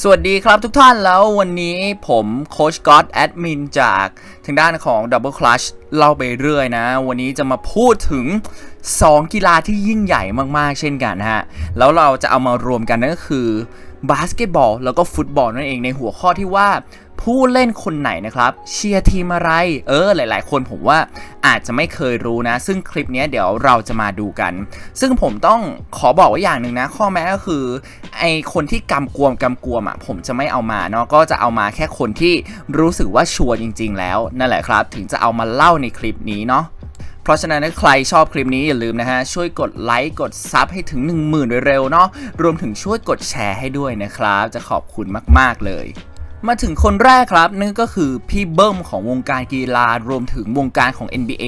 สวัสดีครับทุกท่านแล้ววันนี้ผมโคชก็อตแอดมินจากทางด้านของ Double Clutch เล่าไปเรื่อยนะ วันนี้จะมาพูดถึง 2 กีฬาที่ยิ่งใหญ่มากๆ เช่นกันนะฮะ แล้วเราจะเอามารวมกันนั่นก็คือบาสเกตบอลแล้วก็ฟุตบอลนั่นเองในหัวข้อที่ว่า ผู้เล่นคนไหนนะครับเชียร์ทีมอะไร เออ หลาย ๆ คนผมว่าอาจจะไม่เคยรู้นะ ซึ่งคลิปนี้เดี๋ยวเราจะมาดูกัน ซึ่งผมต้องขอบอกไว้อย่างหนึ่งนะ ข้อแม้ก็คือไอคนที่กำกวมกำกวมอะผมจะไม่เอามาเนาะก็จะเอามาแค่คนที่รู้สึกว่าชัวร์จริง ๆ แล้วนั่นแหละครับ ถึงจะเอามาเล่าในคลิปนี้เนาะเพราะฉะนั้นใครชอบคลิปนี้อย่าลืมนะฮะ ช่วยกดไลค์กดซับให้ถึง 10,000 โดยเร็วเนาะรวมถึงช่วยกดแชร์ให้ด้วยนะครับ จะขอบคุณมาก ๆ เลย มาถึงคนแรกครับนั่นก็คือพี่เบิ้มของวงการกีฬารวมถึงวงการของ NBA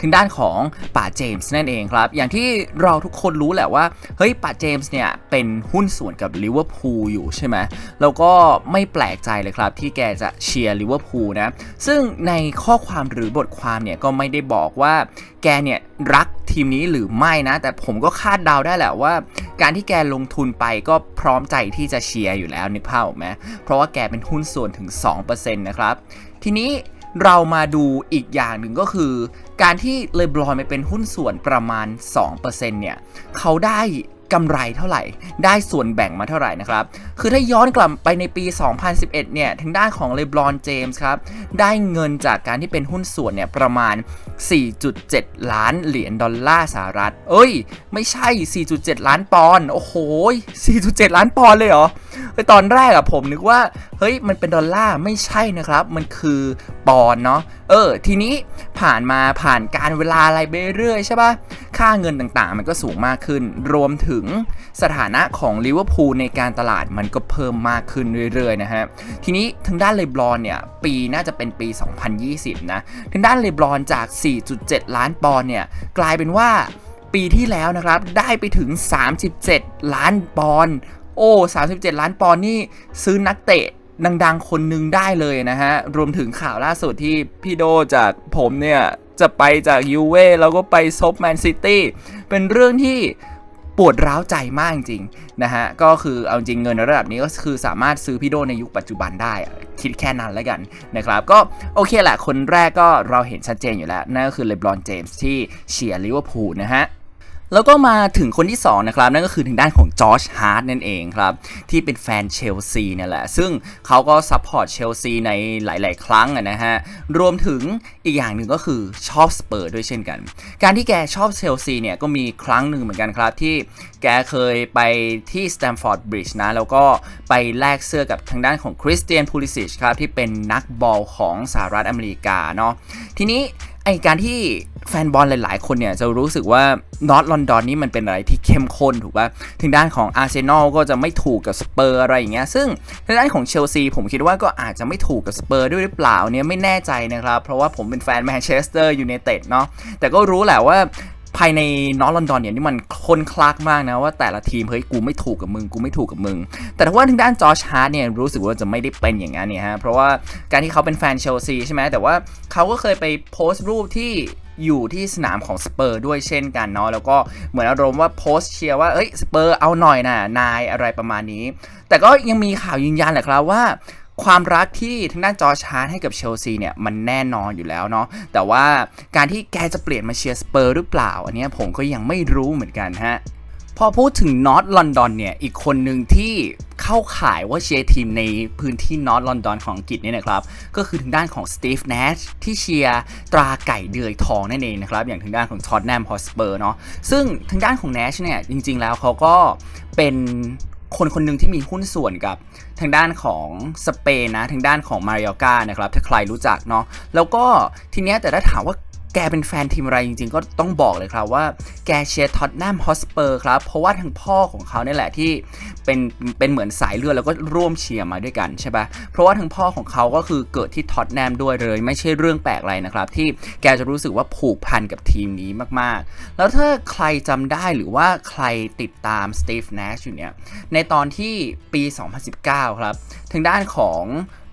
ทางด้านของป่าเจมส์นั่นเองครับ อย่างที่เราทุกคนรู้แหละว่า เฮ้ยป่าเจมส์เนี่ยเป็นหุ้นส่วนกับลิเวอร์พูลอยู่ใช่ไหมแล้วก็ไม่แปลกใจเลยครับ ที่แกจะเชียร์ลิเวอร์พูลนะ ซึ่งในข้อความหรือบทความเนี่ยก็ไม่ได้บอกว่าแกเนี่ยรัก ทีมนี้หรือไม่นะ แต่ผมก็คาดเดาได้แหละว่า การที่แกลงทุนไปก็พร้อมใจที่จะเชียร์อยู่แล้วนึกภาพออกไหมเพราะว่าแกเป็นหุ้นส่วนถึง 2%นะครับ ทีนี้เรามาดูอีกอย่างหนึ่งก็คือ การที่เลบรอนไปเป็นหุ้นส่วนประมาณ 2%เนี่ย เขาได้ กำไรเท่าไหร่ ได้ส่วนแบ่งมาเท่าไหร่นะครับ คือถ้าย้อนกลับไปในปี 2011 เนี่ยทางด้านของเลบรอนเจมส์ครับ ได้เงินจากการที่เป็นหุ้นส่วนเนี่ยประมาณ 4.7 ล้านเหรียญดอลลาร์สหรัฐ เอ้ย ไม่ใช่ 4.7 ล้านปอนด์ โอ้โห 4.7 ล้านปอนด์เลยเหรอไอตอนแรกอะผมนึกว่าเฮ้ยมันเป็นดอลลาร์ไม่ใช่นะครับ มันคือปอนเนาะเออ ทีนี้ผ่านมาผ่านการเวลาอะไรไปเรื่อยใช่ปะค่าเงินต่างๆ มันก็สูงมากขึ้น รวมถึงสถานะของลิเวอร์พูลในการตลาดมันก็เพิ่มมากขึ้นเรื่อยๆนะฮะทีนี้ทางด้านเลบรอนเนี่ยปีน่าจะเป็นปี 2020 นะทางด้านเลบรอนจาก 4.7 ล้านปอนเนี่ยกลายเป็นว่าปีที่แล้วนะครับได้ไปถึง 37 ล้านปอนโอ้ 37 ล้านปอนนี่ซื้อนักเตะ ดังๆ คนหนึ่งได้เลยนะฮะ รวมถึงข่าวล่าสุดที่พี่โดจากผมเนี่ย จะไปจากยูเว่แล้วก็ไปซบแมนซิตี้เป็นเรื่องที่ปวดร้าวใจมากจริงๆนะฮะ ก็คือเอาจริงเงินระดับนี้ก็คือสามารถซื้อพี่โดในยุคปัจจุบันได้ คิดแค่นั้นแล้วกันนะครับ ก็โอเคแหละ คนแรกก็เราเห็นชัดเจนอยู่แล้ว นั่นก็คือเลบรอนเจมส์ที่เชียร์ลิเวอร์พูลนะฮะ แล้วก็มาถึงคนที่ 2 นะครับ นั่นก็คือทางด้านของจอร์จฮาร์ดนั่นเองครับ ที่เป็นแฟนเชลซีเนี่ยแหละ ซึ่งเขาก็ซัพพอร์ตเชลซีในหลาย ๆ ครั้งนะฮะ รวมถึงอีกอย่างหนึ่งก็คือชอบสเปอร์ด้วยเช่นกัน การที่แกชอบเชลซีเนี่ย ก็มีครั้งหนึ่งเหมือนกันครับ ที่แกเคยไปที่สแตมฟอร์ดบริดจ์นะ แล้วก็ไปแลกเสื้อกับทางด้านของคริสเตียนพูลิซิชครับที่เป็นนักบอลของสหรัฐอเมริกาเนาะทีนี้ ไอการที่แฟนบอลหลายๆ คนเนี่ยจะรู้สึกว่านอตลอนดอนนี่มันเป็นอะไรที่เข้มข้นถูกป่ะถึงด้านของอาร์เซนอลก็จะไม่ถูกกับสเปอร์อะไรอย่างเงี้ยซึ่งทางด้านของเชลซีผมคิดว่าก็อาจจะไม่ถูกกับสเปอร์ด้วยหรือเปล่าเนี่ยไม่แน่ใจนะครับ เพราะว่าผมเป็นแฟนแมนเชสเตอร์ยูไนเต็ดเนาะแต่ก็รู้แหละว่า ภายในนอตลอนดอนเนี่ยนี่มันคนคลักมากนะว่าแต่ละทีมเฮ้ยกูไม่ถูกกับมึงกูไม่ถูกกับมึง แต่ถ้าว่าทางด้านจอร์จฮาร์ดเนี่ยรู้สึกว่าจะไม่ได้เป็นอย่างนั้นเนี่ยฮะเพราะว่าการที่เขาเป็นแฟนเชลซีใช่ไหมแต่ว่าเขาก็เคยไปโพสต์รูปที่อยู่ที่สนามของสเปอร์ด้วยเช่นกันเนาะแล้วก็เหมือนอารมณ์ว่าโพสต์เชียร์ว่าเอ้ยสเปอร์เอาหน่อยนะนายอะไรประมาณนี้ แต่ก็ยังมีข่าวยืนยันแหละครับว่า ความรักที่ทางด้านจอร์จฮาร์ดให้กับเชลซีเนี่ยมันแน่นอนอยู่แล้วเนาะแต่ว่าการที่แกจะเปลี่ยนมาเชียร์สเปอร์หรือเปล่า อันนี้ผมก็ยังไม่รู้เหมือนกันฮะพอพูดถึงนอตลอนดอนเนี่ย อีกคนหนึ่งที่เข้าข่ายว่าเชียร์ทีมในพื้นที่นอตลอนดอนของอังกฤษเนี่ยนะครับ ก็คือทางด้านของสตีฟเนชที่เชียร์ตราไก่เดือยทองนั่นเองนะครับ อย่างทางด้านของท็อตแนมฮอสเปอร์เนาะซึ่งทางด้านของเนชเนี่ย จริงๆแล้วเขาก็เป็น คนคนหนึ่งที่มีหุ้นส่วนกับทางด้านของสเปนนะ ทางด้านของมาริโอกานะครับ ถ้าใครรู้จักเนาะแล้วก็ทีเนี้ยแต่ถ้าถามว่า แกเป็นแฟนทีมอะไรจริงๆ ก็ต้องบอกเลยครับว่าแกเชียร์ท็อตแนมฮอสเปอร์ครับ เพราะว่าทางพ่อของเขาเนี่ยแหละที่เป็นเป็นเหมือนสายเลือดแล้วก็ร่วมเชียร์มาด้วยกันใช่ปะเพราะว่าทางพ่อของเขาก็คือเกิดที่ท็อตแนมด้วยเลย ไม่ใช่เรื่องแปลกอะไรนะครับที่แกจะรู้สึกว่าผูกพันกับทีมนี้มากๆ แล้วถ้าใครจำได้หรือว่าใครติดตามสตีฟเนชอยู่เนี่ยในตอนที่ปี 2019 ครับทางด้านของ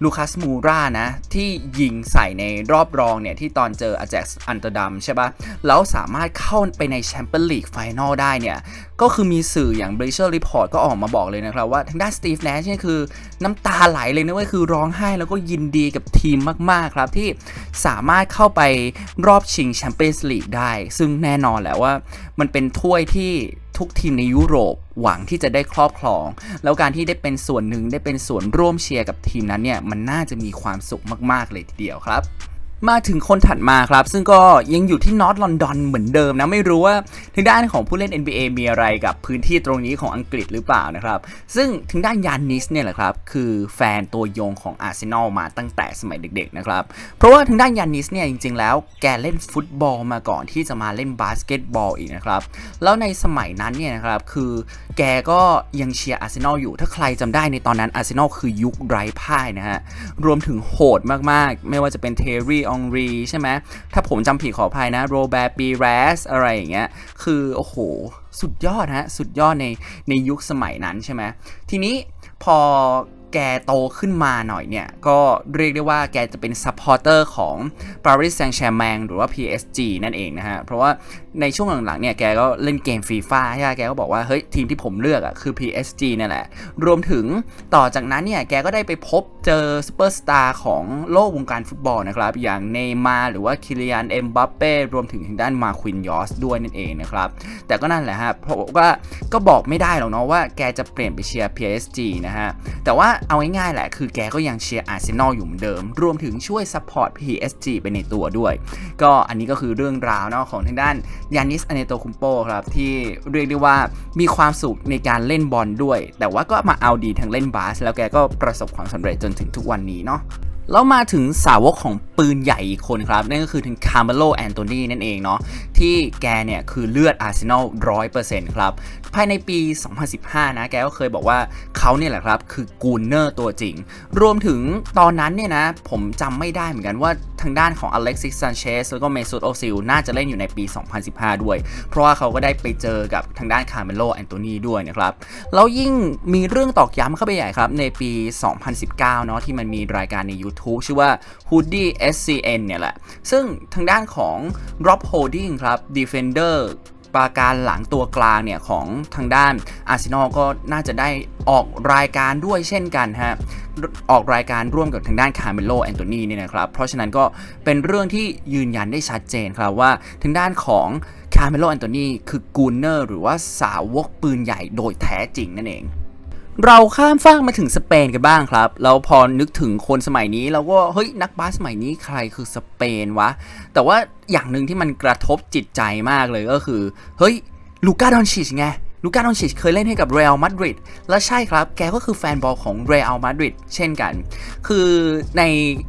ลูคัสมูรานะ ที่ยิงใส่ในรอบรองเนี่ย ที่ตอนเจออาแจ็กซ์อันเตอร์ดัมใช่ปะแล้วสามารถเข้าไปในแชมเปี้ยนลีกไฟนอลได้เนี่ย ก็คือมีสื่ออย่าง b r e a c h e r Report ก็ออกมาบอกเลยนะครับ ว่าทางด้านสตีฟแนชเนี่ยคือน้ำตาไหลเลยนะเว้ยคือร้องไห้แล้วก็ยินดีกับทีมมาก ๆ ครับ ที่สามารถเข้าไปรอบชิงแชมเปี้ยนส์ลีกได้ ซึ่งแน่นอนแหละว่ามันเป็นถ้วยที่ ทุกทีมในยุโรปหวังที่จะได้ครอบครอง แล้วการที่ได้เป็นส่วนหนึ่งได้เป็นส่วนร่วมเชียร์กับทีมนั้นเนี่ยมันน่าจะมีความสุขมาก ๆ เลยทีเดียวครับ มาถึงคนถัดมาครับ ซึ่งก็ยังอยู่ที่นอตลอนดอนเหมือนเดิมนะ ไม่รู้ว่าทางด้านของผู้เล่น NBA มีอะไรกับพื้นที่ตรงนี้ของอังกฤษหรือเปล่านะครับ ซึ่งทางด้านยานนิสเนี่ยแหละครับ คือแฟนตัวยงของอาร์เซนอลมาตั้งแต่สมัยเด็กๆนะครับ เพราะว่าทางด้านยานนิสเนี่ยจริงๆ แล้วแกเล่นฟุตบอลมาก่อนที่จะมาเล่นบาสเกตบอลอีกนะครับ แล้วในสมัยนั้นเนี่ยนะครับคือแกก็ยังเชียร์อาร์เซนอลอยู่ถ้าใครจำได้ในตอนนั้นอาร์เซนอลคือยุคไร้พ่ายนะฮะรวมถึงโหดมากๆ ไม่ว่าจะเป็นเทอรี่องรีใช่ไหมถ้าผมจำผิดขออภัยนะโรแบร์ปีแรสอะไรอย่างเงี้ยคือ โอ้โห สุดยอดฮะ สุดยอดในในยุคสมัยนั้นใช่ไหมทีนี้พอ แกโตขึ้นมาหน่อยเนี่ย ก็เรียกได้ว่าแกจะเป็นซัพพอร์เตอร์ของ Paris Saint-Germain หรือว่า PSG นั่นเองนะฮะ เพราะว่าในช่วงหลังๆเนี่ยแกก็เล่นเกมฟีฟ่าใช่ไหมแกก็บอกว่า เฮ้ย ทีมที่ผมเลือกอะคือ PSG นั่นแหละ รวมถึงต่อจากนั้นเนี่ย แกก็ได้ไปพบเจอซูเปอร์สตาร์ของโลกวงการฟุตบอลนะครับ อย่างเนย์มาร์หรือว่าคิริยานเอ็มบัปเป้รวมถึงทางด้านมาควินยอสด้วยนั่นเองนะครับ แต่ก็นั่นแหละฮะเพราะว่าก็บอกไม่ได้หรอกเนาะว่าแกจะเปลี่ยนไปเชียร์ PSG นะฮะแต่ว่าเอาง่ายๆแหละ คือแกก็ยังเชียร์อาร์เซนอลอยู่เหมือนเดิม รวมถึงช่วยซัพพอร์ต PSG ไปในตัวด้วย ก็อันนี้ก็คือเรื่องราวเนาะของทางด้านยานิสอเนโตคุมโปครับที่เรียกได้ว่ามีความสุขในการเล่นบอลด้วย แต่ว่าก็มาเอาดีทางเล่นบาส แล้วแกก็ประสบความสำเร็จจนถึงทุกวันนี้เนาะ แล้วมาถึงสาวกของปืนใหญ่อีกคนครับ นั่นก็คือถึงคาร์เมโลแอนโตนีนั่นเองเนาะที่แกเนี่ยคือเลือดอาร์เซนอลร้อยเปอร์เซ็นต์ครับ ภายในปี 2015 นะ แกก็เคยบอกว่าเขาเนี่ยแหละครับ คือกูนเนอร์ตัวจริง รวมถึงตอนนั้นเนี่ยนะ ผมจำไม่ได้เหมือนกันว่า ทางด้านของอเล็กซิสซันเชสแล้วก็เมซูตโอซิลน่าจะเล่นอยู่ในปี 2015 ด้วย เพราะว่าเขาก็ได้ไปเจอกับทางด้านคาร์เมโลแอนโทนีด้วยนะครับ แล้วยิ่งมีเรื่องตอกย้ำเข้าไปใหญ่ครับ ในปี 2019 เนาะที่มันมีรายการใน YouTube ชื่อว่า Hoodie SCN เนี่ยแหละ ซึ่งทางด้านของ Rob Holding ครับ Defender ปราการหลังตัวกลางเนี่ยของทางด้านอาร์เซนอลก็น่าจะได้ออกรายการด้วยเช่นกันฮะออกรายการร่วมกับทางด้านคาร์เมโลแอนโทนีเนี่ยนะครับ เพราะฉะนั้นก็เป็นเรื่องที่ยืนยันได้ชัดเจนครับว่าทางด้านของคาร์เมโลแอนโทนีคือกูเนอร์หรือว่าสาวกปืนใหญ่โดยแท้จริงนั่นเอง เราข้ามฟากมาถึงสเปนกันบ้างครับ แล้วพอนึกถึงคนสมัยนี้เราก็เฮ้ยนักบาสสมัยนี้ใครคือสเปนวะ แต่ว่าอย่างหนึ่งที่มันกระทบจิตใจมากเลยก็คือ เฮ้ยลูก้าดอนชิชไงลูก้าดอนชิชเคยเล่นให้กับเรอัลมาดริดและใช่ครับ แกก็คือแฟนบอลของเรอัลมาดริดเช่นกัน คือใน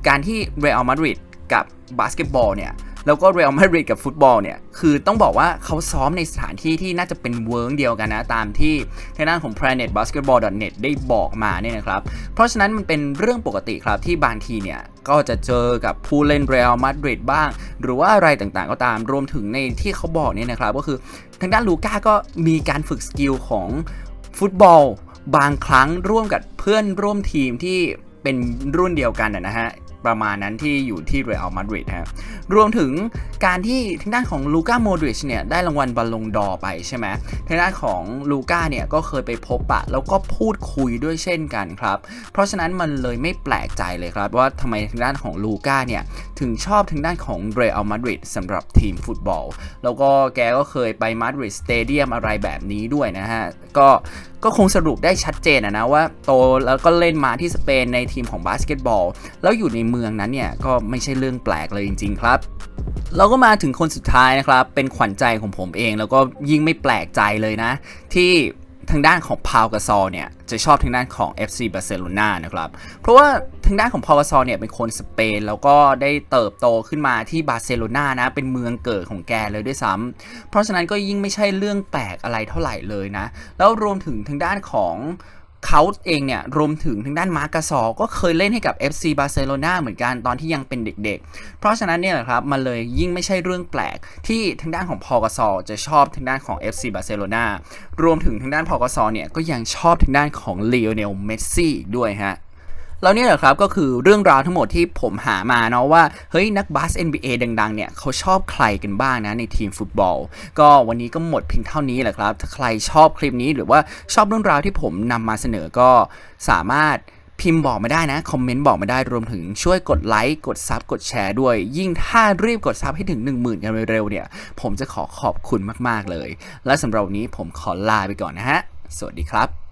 การที่เรอัลมาดริดกับบาสเกตบอลเนี่ย แล้วก็เรอัลมาดริดกับฟุตบอลเนี่ย คือต้องบอกว่าเขาซ้อมในสถานที่ที่น่าจะเป็นเวิร์กเดียวกันนะ ตามที่ทางด้านของ Planet Basketball net ได้บอกมาเนี่ยนะครับ เพราะฉะนั้นมันเป็นเรื่องปกติครับที่บางทีเนี่ย ก็จะเจอกับผู้เล่นเรอัลมาดริดบ้าง หรือว่าอะไรต่างๆก็ตามรวมถึงในที่เขาบอกเนี่ยนะครับ ก็คือทางด้านลูก้าก็มีการฝึกสกิลของฟุตบอลบางครั้งร่วมกับเพื่อนร่วมทีมที่เป็นรุ่นเดียวกันนะนะฮะ ประมาณนั้นที่อยู่ที่เรอัลมาดริดฮะรวมถึงการที่ทางด้านของลูก้าโมดริชเนี่ยได้รางวัลบอลลงดอร์ไปใช่ไหมทางด้านของลูก้าเนี่ยก็เคยไปพบปะ แล้วก็พูดคุยด้วยเช่นกันครับ เพราะฉะนั้นมันเลยไม่แปลกใจเลยครับ ว่าทำไมทางด้านของลูก้าเนี่ยถึงชอบทางด้านของเรอัลมาดริดสำหรับทีมฟุตบอล แล้วก็แกก็เคยไปมาดริดสเตเดียมอะไรแบบนี้ด้วยนะฮะก็ ก็คงสรุปได้ชัดเจนนะว่าโตแล้วก็เล่นมาที่สเปนในทีมของบาสเกตบอล แล้วอยู่ในเมืองนั้นเนี่ยก็ไม่ใช่เรื่องแปลกเลยจริง ๆ ครับเราก็มาถึงคนสุดท้ายนะครับ เป็นขวัญใจของผมเอง แล้วก็ยิ่งไม่แปลกใจเลยนะ ที่ ทางด้านของพาวกาซอเนี่ยจะชอบทางด้านของ FC บาร์เซโลนานะครับ เพราะว่าทางด้านของพาวกาซอเนี่ยเป็นคนสเปน แล้วก็ได้เติบโตขึ้นมาที่บาร์เซโลนานะเป็นเมืองเกิดของแกเลยด้วยซ้ำเพราะฉะนั้นก็ยิ่งไม่ใช่เรื่องแปลกอะไรเท่าไหร่เลยนะ แล้วรวมถึงทางด้านของ เขาเองเนี่ยรวมถึงทางด้านมาร์กาซอก็เคยเล่นให้กับ FC บาร์เซโลนาเหมือนกันตอนที่ยังเป็นเด็กๆ เพราะฉะนั้นเนี่ยแหละครับมันเลยยิ่งไม่ใช่เรื่องแปลกที่ทางด้านของพอกาซอจะชอบทางด้านของ FC บาร์เซโลนารวมถึงทางด้านพอกาซอเนี่ยก็ยังชอบทางด้านของเลโอเนลเมสซี่ด้วยฮะ แล้วเนี่ยแหละครับก็คือเรื่องราวทั้งหมดที่ผมหามาเนาะว่าเฮ้ยนักบาส NBA ดังๆเนี่ยเขาชอบใครกันบ้างนะในทีมฟุตบอล ก็วันนี้ก็หมดเพียงเท่านี้แหละครับ ถ้าใครชอบคลิปนี้หรือว่าชอบเรื่องราวที่ผมนำมาเสนอก็สามารถพิมพ์บอกมาได้นะ คอมเมนต์บอกมาได้รวมถึงช่วยกดไลค์กดซับกดแชร์ด้วย ยิ่งถ้ารีบกดซับให้ถึง 1 0,000 กันเร็วๆเนี่ย ผมจะขอขอบคุณมากๆเลย และสำหรับวันนี้ผมขอลาไปก่อนนะฮะ สวัสดีครับ